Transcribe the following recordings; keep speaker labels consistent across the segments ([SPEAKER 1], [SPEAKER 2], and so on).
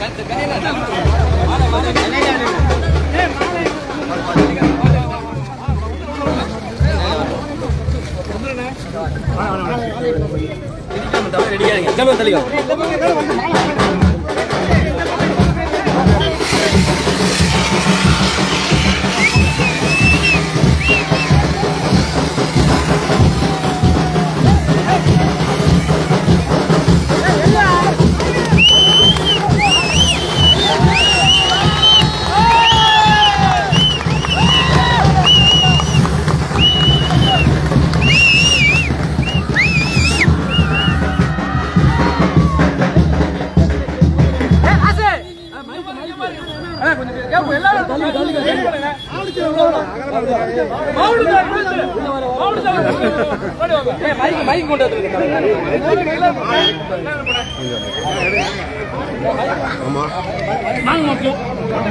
[SPEAKER 1] ரோஹன் புதுப்பட்டி தலைவர்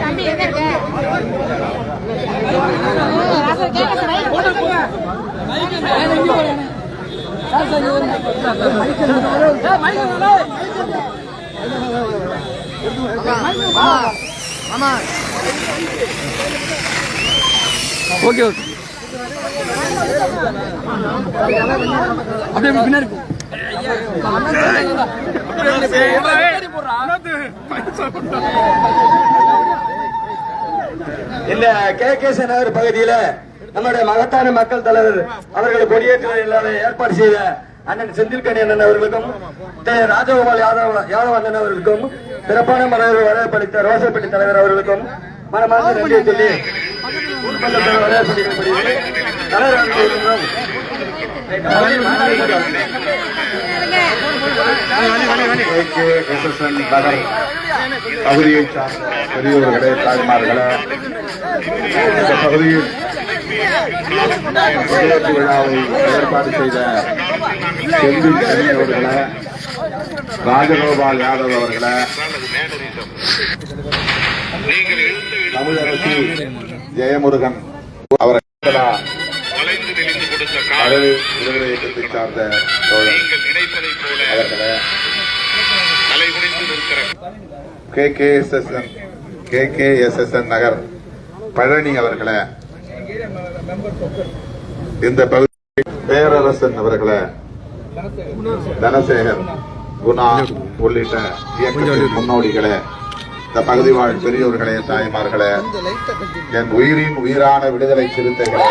[SPEAKER 2] தம்பி எங்க இருக்க
[SPEAKER 3] ஓகே ஓகே அப்படியே பின்னாடி
[SPEAKER 4] இந்த கே கே நகர் பகுதியில நம்முடைய மகத்தான மக்கள் தலைவர் அவர்கள் கொடியேற்ற இல்லாத ஏற்பாடு செய்த அண்ணன் செந்தில்கணி அண்ணன் அவர்களுக்கும் திரு ராஜகோபால் யாதவ் யாதவ் அண்ணன் அவர்களுக்கும் சிறப்பான மனதில் வரவேற்பளித்த ரோசப்பட்டி தலைவர் அவர்களுக்கும் மனமார்ந்த நன்றியை சொல்லி
[SPEAKER 5] பகுதியை சார்ந்த பெரியவர்களே தாய்மார்களே இந்த பகுதியில் விழாவை ஏற்பாடு செய்த செந்தில் கனி அவர்களை ராஜகோபால் யாதவ் அவர்களை தமிழரசி ஜெயமுருகன் அவரை விடுதலை இயக்கத்தை சார்ந்த தோழர் K K S S N K K S S N நகர் பழனி அவர்களை. இந்த பகுதி பேரரசன் அவர்களை. தனசேகர் குணா உள்ளிட்ட இயக்கத்தின் முன்னோடிகளே இந்த பகுதி வாழ் பெரியோர்களே தாய்மார்களே என் உயிரின் உயிரான விடுதலை சிறுத்தைகளே.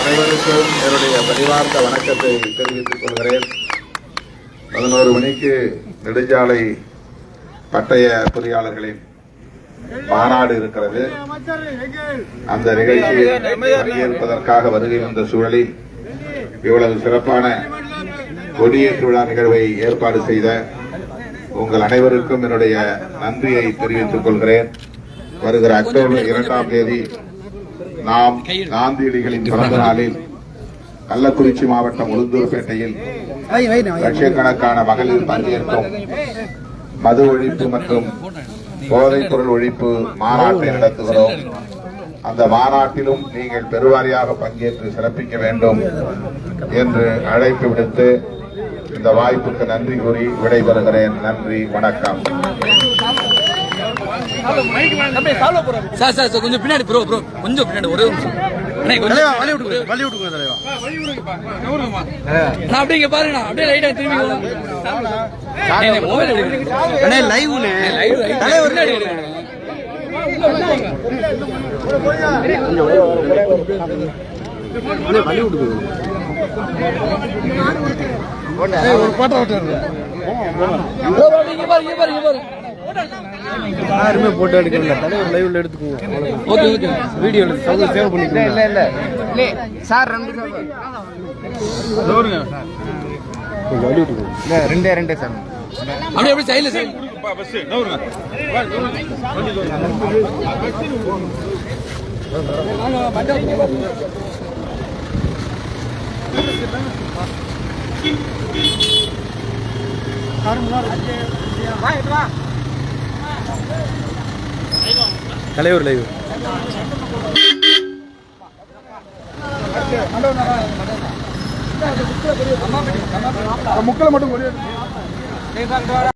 [SPEAKER 5] அனைவருக்கும் என்னுடைய பணிவார்ந்த வணக்கத்தை தெரிவித்துக் கொள்கிறேன். பதினோரு மணிக்கு நெடுஞ்சாலை பட்டய பொறியாளர்களின் மாநாடு இருக்கிறது. அந்த நிகழ்ச்சியில் பங்கேற்பதற்காக வருகை வந்த சூழலில் இவ்வளவு சிறப்பான கொடியேற்று விழா நிகழ்வை ஏற்பாடு செய்த உங்கள் அனைவருக்கும் என்னுடைய நன்றியை தெரிவித்துக் கொள்கிறேன். வருகிற அக்டோபர் இரண்டாம் தேதி நாம் காந்தியடிகளின் பிறந்த நாளில் கள்ளக்குறிச்சி மாவட்டம் உளுந்தூர்பேட்டையில் லட்சக்கணக்கான மகளிர் பங்கேற்கும் மது ஒழிப்பு மற்றும் போதைப் பொருள் ஒழிப்பு மாநாட்டை நடத்துகிறோம் அந்த மாநாட்டிலும் நீங்கள் பெருவாரியாக பங்கேற்று சிறப்பிக்க வேண்டும் என்று அழைப்பு விடுத்து இந்த வாய்ப்புக்கு நன்றி கூறி விடைபெறுகிறேன். நன்றி வணக்கம்.
[SPEAKER 3] சார் சார் சார் கொஞ்சம் பின்னாடி ப்ரோ ப்ரோ கொஞ்சம் பின்னாடி ஒரே நிமிஷம்.
[SPEAKER 1] தலைவா வழி விட்டுங்க வழி விட்டுங்க தலைவா.
[SPEAKER 3] நான் அப்படியே இங்க பாருங்க அப்படியே லைட்டா திரும்பி மொபைல் எடுக்கிறேன்
[SPEAKER 1] அண்ணே லைவ்னு
[SPEAKER 3] தலைவர்
[SPEAKER 1] ஒரு பாட்டை விட்டு
[SPEAKER 3] இங்க பாரு இங்க பாரு இங்க பாரு. யாருமே போட்டோ எடுக்கல தலைவர் லைவ்ல எடுத்துக்கோங்க
[SPEAKER 6] ஓகே ஓகே
[SPEAKER 3] வீடியோ எடுத்து சேவ் பண்ணிக்கோங்க. இல்ல இல்ல
[SPEAKER 7] சார் ரெண்டு இல்ல ரெண்டே ரெண்டே சார்.
[SPEAKER 6] அப்படியே அப்படியே சைடுல சைடு
[SPEAKER 3] தலைவர் லைவ் முக்கில் மட்டும்